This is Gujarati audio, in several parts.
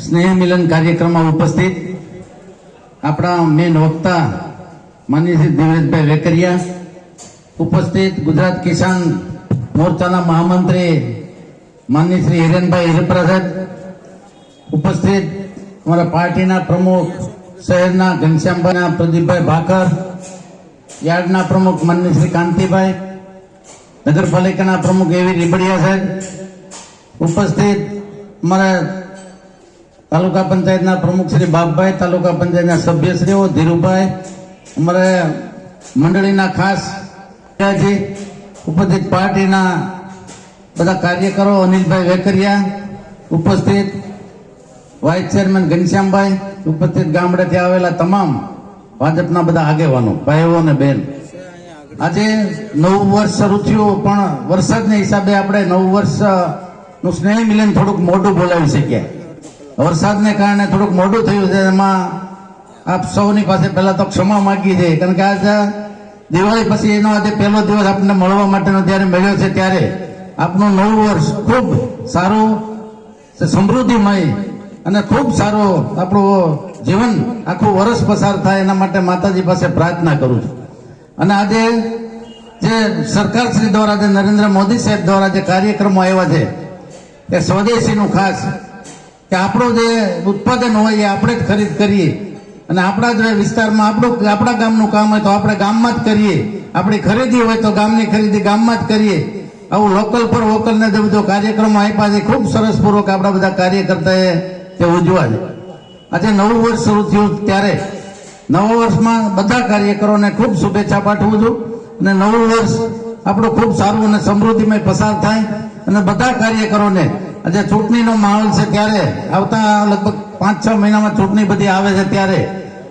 સ્નેહ મિલન કાર્યક્રમમાં ઉપસ્થિત આપણા મેન વક્તા માનનીય શ્રી દેવરાજભાઈ વેકરિયા, ઉપસ્થિત ગુજરાત કિસાન મોરચાના મહામંત્રી માનનીય શ્રી હિરેનભાઈ હિરપ્રસાદ, ઉપસ્થિત અમારા પાર્ટીના પ્રમુખ શહેરના ઘનશ્યામભાઈના પ્રદીપભાઈ ભાકર, યાર્ડના પ્રમુખ માનની શ્રી કાંતિભાઈ, નગરપાલિકાના પ્રમુખ એવી રીબડિયા સાહેબ, ઉપસ્થિત અમારા તાલુકા પંચાયતના પ્રમુખ શ્રી બાપભાઈ તાલુકા પંચાયતના સભ્યશ્રીઓ ધીરુભાઈ અમારે મંડળીના ખાસ ઉપસ્થિત પાર્ટીના બધા કાર્યકરો અનિલભાઈ વેકરિયા ઉપસ્થિત વાઇસ ચેરમેન ઘનશ્યામભાઈ ઉપસ્થિત ગામડેથી આવેલા તમામ ભાજપના બધા આગેવાનો ભાઈઓ અને બેન. આજે નવું વર્ષ શરૂ થયું પણ વરસાદના હિસાબે આપણે નવું વર્ષ અ, નું સ્નેહ મિલન થોડુંક મોટું બોલાવી શક્યા વરસાદને કારણે થોડુંક મોડું થયું છે, એમાં આપ સૌની પાસે પહેલા તો ક્ષમા માંગી છે કારણ કે આજે દિવાળી પછી એનો આજે પહેલો દિવસ આપણને મળવા માટેનો જ્યારે મળ્યો છે ત્યારે આપનું નવું વર્ષ ખૂબ સારું સમૃદ્ધિમય અને ખૂબ સારું આપણું જીવન આખું વર્ષ પસાર થાય એના માટે માતાજી પાસે પ્રાર્થના કરું છું. અને આજે જે સરકાર શ્રી દ્વારા, જે નરેન્દ્ર મોદી સાહેબ દ્વારા જે કાર્યક્રમો આવ્યા છે, એ સ્વદેશીનું ખાસ કે આપણું જે ઉત્પાદન હોય એ આપણે જ ખરીદ કરીએ. અને આપણા જ વિસ્તારમાં આપણું, આપણા ગામનું કામ હોય તો આપણે ગામમાં જ કરીએ. આપણી ખરીદી હોય તો ગામની ખરીદી ગામમાં જ કરીએ. આવું લોકલ પર વોકલ ને જે બધો કાર્યક્રમો આપ્યા છે, ખૂબ સરસ પૂર્વક આપણા બધા કાર્યકર્તાએ તે ઉજવા છે. આજે નવું વર્ષ શરૂ થયું ત્યારે. નવા વર્ષમાં બધા કાર્યકરોને ખૂબ શુભેચ્છા પાઠવું છું. અને નવું વર્ષ આપણું ખૂબ સારું અને સમૃદ્ધિમય પસાર થાય. અને બધા કાર્યકરોને આજે ચૂંટણીનો માહોલ છે ત્યારે? આવતા લગભગ પાંચ છ મહિનામાં ચૂંટણી બધી આવે છે ત્યારે.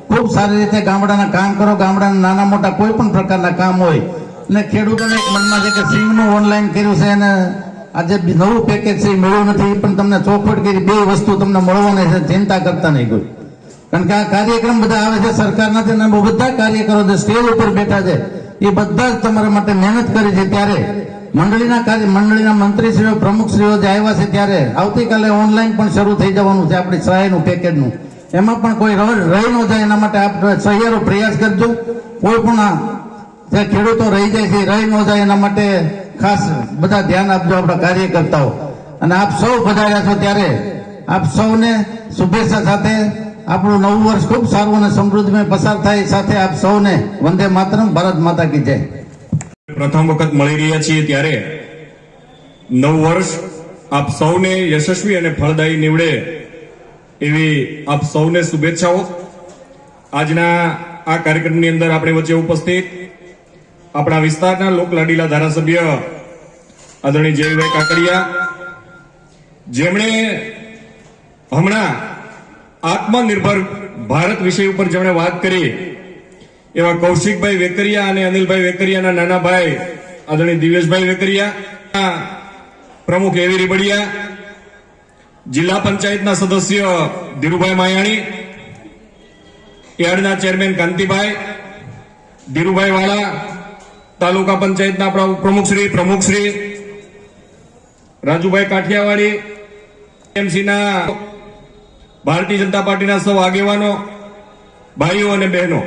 ખૂબ સારી રીતે ગામડાના કામ કરો. ગામડાના નાના મોટા કોઈ પણ પ્રકારના કામ હોય. અને ખેડૂતોને એક મનમાં છે કે સિંગનું ઓનલાઈન કર્યું છે અને આજે નવું પેકેજ છે, એ મળ્યું નથી. પણ તમને ચોખવટ કરી બે વસ્તુ તમને મળવાની છે, ચિંતા કરતા નહીં કોઈ. કારણ કે આ કાર્યક્રમ બધા આવે છે સરકારના છે બધા કાર્યકરો જે સ્ટેજ ઉપર બેઠા છે, એ બધા જ તમારા માટે મહેનત કરી છે ત્યારે. મંડળીના કાર્ય મંડળીના મંત્રીશ્રીઓ, પ્રમુખશ્રીઓ જે આવ્યા છે ત્યારે આવતીકાલે ઓનલાઈન પણ શરૂ થઈ જવાનું છે આપણી સહાયનું પેકેજનું એમાં પણ કોઈ રહી ન જાય એના માટે આપ સહિયારો પ્રયાસ કરજો. કોઈ પણ જે ખેડૂતો રહી જાય છે રહી ન જાય એના માટે ખાસ બધા ધ્યાન આપજો આપણા કાર્યકર્તાઓ. અને આપ સૌ પધાર્યા છો ત્યારે આપ સૌને શુભેચ્છા સાથે આપણું નવું વર્ષ ખૂબ સારું અને સમૃદ્ધિમય પસાર થાય સાથે આપ સૌને વંદે માતરમ, ભારત માતા કી જય. પ્રથમ વખત મળી રહ્યા છીએ ત્યારે નવ વર્ષ આપ સૌને યશસ્વી અને ફળદાયી નીવડે એવી આપ સૌને શુભેચ્છાઓ. આજના આ કાર્યક્રમની અંદર આપણે વચ્ચે ઉપસ્થિત આપણા વિસ્તારના લોકલાડીલા ધારાસભ્ય આદરણીય જયભાઈ કાકડિયા, જેમણે હમણાં આત્મનિર્ભર ભારત વિષય ઉપર જેમણે વાત કરી એવા કૌશિકભાઈ વેકરિયા અને અનિલભાઈ વેકરિયાના નાના ભાઈ આદરણીય દિવેશભાઈ વેકરિયા, પ્રમુખ એવી રીબડિયા, જિલ્લા પંચાયતના સદસ્ય ધીરુભાઈ માયાણી, યાર્ડના ચેરમેન કાંતિભાઈ, ધીરુભાઈ વાળા તાલુકા પંચાયતના આપણા પ્રમુખશ્રી પ્રમુખશ્રી, રાજુભાઈ કાઠિયાવાડી, એમસીના ભારતીય જનતા પાર્ટીના સૌ આગેવાનો, ભાઈઓ અને બહેનો.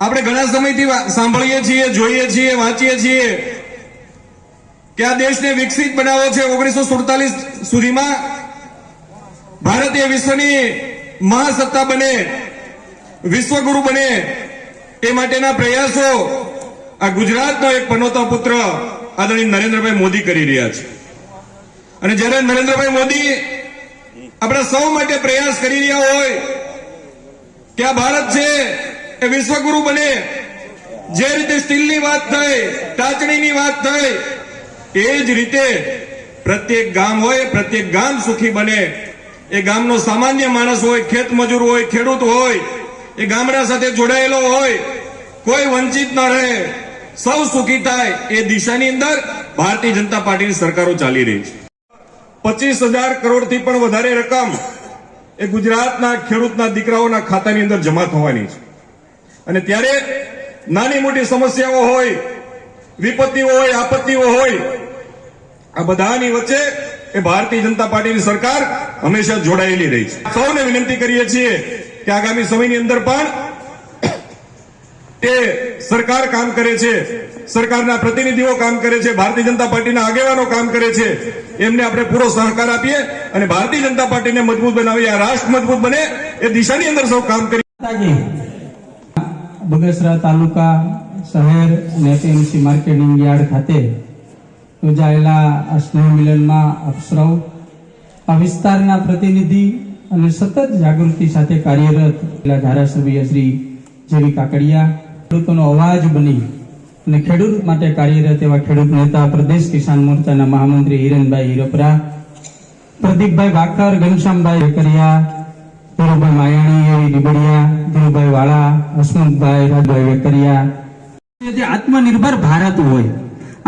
આપણે ઘણા સમયથી સાંભળીએ છીએ, જોઈએ છીએ, વાંચીએ છીએ કે આ દેશને વિકસિત બનાવ્યો છે ઓગણીસો સુડતાલીસ સુધીમાં. ભારત એ વિશ્વની મહાસત્તા બને, વિશ્વગુરુ બને એ માટેના પ્રયાસો આ ગુજરાતનો એક પનોતો પુત્ર આદરણીય નરેન્દ્રભાઈ મોદી કરી રહ્યા છે. અને જ્યારે નરેન્દ્રભાઈ મોદી આપણા સૌ માટે પ્રયાસ કરી રહ્યા હોય કે આ ભારત છે વિશ્વગુરુ બને. જે રીતે સ્ટીલની વાત થઈ, ટાચણીની વાત થઈ, એ જ રીતે પ્રત્યેક ગામ હોય, પ્રત્યેક ગામ સુખી બને. એ ગામનો સામાન્ય માણસ હોય, ખેત મજૂર હોય, ખેડૂત હોય, એ ગામડા સાથે જોડાયેલો હોય, કોઈ વંચિત ન રહે. સૌ સુખી થાય. એ દિશાની અંદર ભારતીય જનતા પાર્ટીની સરકારો ચાલી રહી છે. પચીસ હજાર કરોડથી પણ વધારે રકમ એ ગુજરાતના ખેડૂતના દીકરાઓના ખાતાની અંદર જમા થવાની છે. અને ત્યારે નાની મોટી સમસ્યાઓ હોય, વિપત્તિઓ હોય, આપત્તિઓ હોય, આ બધાની વચ્ચે એ ભારતીય જનતા પાર્ટીની સરકાર હંમેશા જોડાયેલી રહી છે. સૌને વિનંતી કરીએ છીએ કે આગામી સમયની અંદર પણ એ સરકાર કામ કરે છે, સરકારના પ્રતિનિધિઓ કામ કરે છે, ભારતીય જનતા પાર્ટીના આગેવાનો કામ કરે છે, એમને આપણે પૂરો સહકાર આપીએ અને ભારતીય જનતા પાર્ટીને મજબૂત બનાવીએ, આ રાષ્ટ્ર મજબૂત બને એ દિશાની અંદર સૌ કામ માતાજી બગસરા તાલુકા શહેર અને એપીએમસી માર્કેટિંગ યાર્ડ ખાતે યોજાયેલા સ્નેહ મિલનમાં અપસરાઓ આ વિસ્તારના પ્રતિનિધિ અને સતત જાગૃતિ સાથે કાર્યરત ધારાસભ્ય શ્રી જેવી કાકડિયા ખેડૂતોનો અવાજ બની અને ખેડૂત માટે કાર્યરત એવા ખેડૂત નેતા પ્રદેશ કિસાન મોરચાના મહામંત્રી હિરણભાઈ હિરોપરા, પ્રદીપભાઈ ભાકર ઘનશ્યામભાઈ વેકરિયા ધીરુભાઈ માયાણી, એવી નીબડિયા ધીરુભાઈ વાળા, હસમુખભાઈ, રાજભાઈ વેકરિયા. આત્મનિર્ભર ભારત હોય,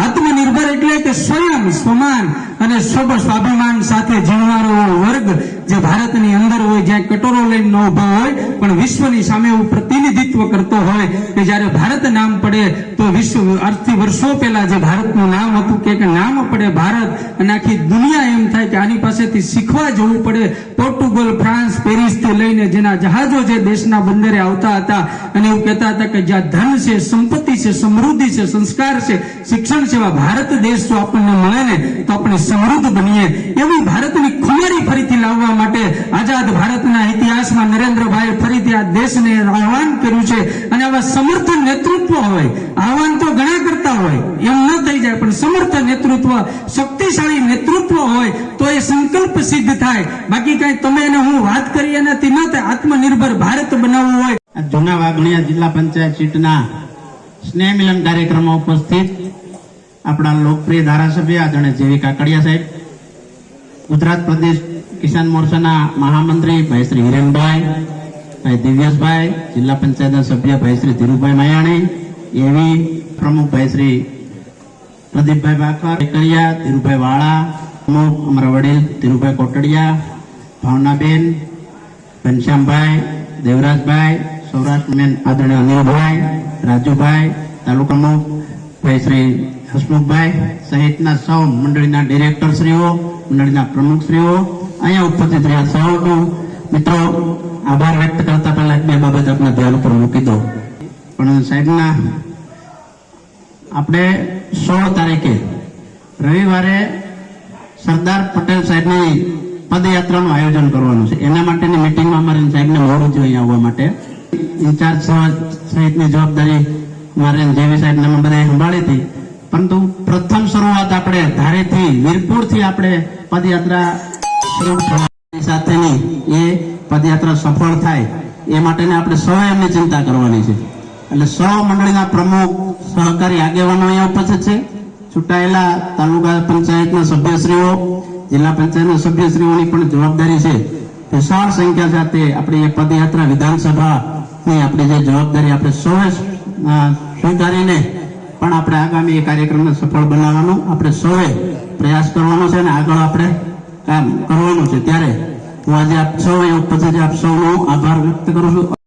આત્મનિર્ભર એટલે કે સ્વયં સ્વમાન અને સ્વ સ્વાભિમાન સાથે જીવનારો વર્ગ જે ભારતની અંદર હોય, જ્યાં કટોરો લઈને ન ઊભો હોય, પણ વિશ્વની સામે પ્રતિનિધિત્વ કરતો હોય કે જ્યારે ભારત નામ પડે, તો વિશ્વ આજથી વર્ષો પહેલા જે ભારતનું નામ હતું કે નામ પડે ભારત, અને આખી દુનિયા એમ થાય કે આની પાસેથી શીખવા જવું પડે. પોર્ટુગલ, ફ્રાન્સ પેરિસથી લઈને જેના જહાજો જે દેશના બંદરે આવતા હતા, અને એવું કહેતા હતા કે જ્યાં ધન છે, સંપત્તિ છે, સમૃદ્ધિ છે, સંસ્કાર છે, શિક્ષણ છે ભારત દેશ જો આપણને મળે ને, તો આપણે સમૃદ્ધ બનીએ એવી ભારતની ખુમારી ફરીથી લાવવા માટે આઝાદ ભારતના ઇતિહાસમાં નરેન્દ્રભાઈ ફરીથી આ દેશને આહવાન કર્યું છે અને આવા સમર્થ નેતૃત્વ હોય, આહવાન તો ઘણા કરતા હોય, એમ ન થઈ જાય, પણ સમર્થ નેતૃત્વ, શક્તિશાળી નેતૃત્વ હોય, તો એ સંકલ્પ સિદ્ધ થાય. બાકી કઈ તમે એને હું વાત કરી એનાથી ન થાય. આત્મનિર્ભર ભારત બનાવવું હોય. જૂના વાગણિયા જિલ્લા પંચાયત સીટના સ્નેહ મિલન કાર્યક્રમમાં ઉપસ્થિત આપણા લોકપ્રિય ધારાસભ્ય આદરણીય જેવી કાકડિયા સાહેબ, ગુજરાત પ્રદેશ કિસાન મોરચાના મહામંત્રી ભાઈ શ્રી હિરેનભાઈ, ભાઈ દિવ્યેશભાઈ જિલ્લા પંચાયતના સભ્ય ભાઈ શ્રી ધીરુભાઈ માયાણી, એવી પ્રમુખ ભાઈ શ્રી પ્રદીપભાઈ કરિયા ધીરુભાઈ વાળા, પ્રમુખ અમારા વડીલ ધીરુભાઈ કોટડિયા, ભાવનાબેન, ઘનશ્યામભાઈ, દેવરાજભાઈ, સૌરાષ્ટ્રમેન આદરણીય અનિલભાઈ, રાજુભાઈ, તાલુકા પ્રમુખ ભાઈ શ્રી હસમુખભાઈ સહિતના સૌ મંડળીના ડિરેક્ટરશ્રીઓ મંડળીના પ્રમુખશ્રીઓ અહીંયા ઉપસ્થિત રહ્યા સૌનો મિત્રો, આભાર વ્યક્ત કરતા પહેલા બે બાબત આપના ધ્યાન ઉપર મૂકી દો પણ સાહેબના, આપણે સોળ તારીખે રવિવારે સરદાર પટેલ સાહેબની પદયાત્રાનું આયોજન કરવાનું છે. એના માટેની મિટિંગમાં અમારે સાહેબને મોડું જોઈએ આવવા માટે. ઇન્ચાર્જ સહિતની જવાબદારી અમારે જેવી સાહેબ ને બધાએ સંભાળી હતી. પરંતુ પ્રથમ શરૂઆત આપણે ધારેથી, વીરપુરથી આપણે પદયાત્રા સાથેની એ પદયાત્રા સફળ થાય, એ માટેને આપણે સૌ એમની ચિંતા કરવાની છે. એટલે સૌ મંડળીના પ્રમુખ, સહકારી આગેવાનો અહીંયા ઉપસ્થિત છે. ચૂંટાયેલા તાલુકા પંચાયતના સભ્યશ્રીઓ, જિલ્લા પંચાયતના સભ્યશ્રીઓની પણ જવાબદારી છે. વિશાળ સંખ્યા સાથે આપણી એ પદયાત્રા વિધાનસભાની આપણી જે જવાબદારી, આપણે સૌએ અ, પણ આપણે આગામી એ કાર્યક્રમને સફળ બનાવવાનો આપણે સૌએ પ્રયાસ કરવાનો છે અને આગળ આપણે કામ કરવાનું છે. ત્યારે હું આજે આપ સૌ ઉપસ્થિત આપ સૌનો આભાર વ્યક્ત કરું છું.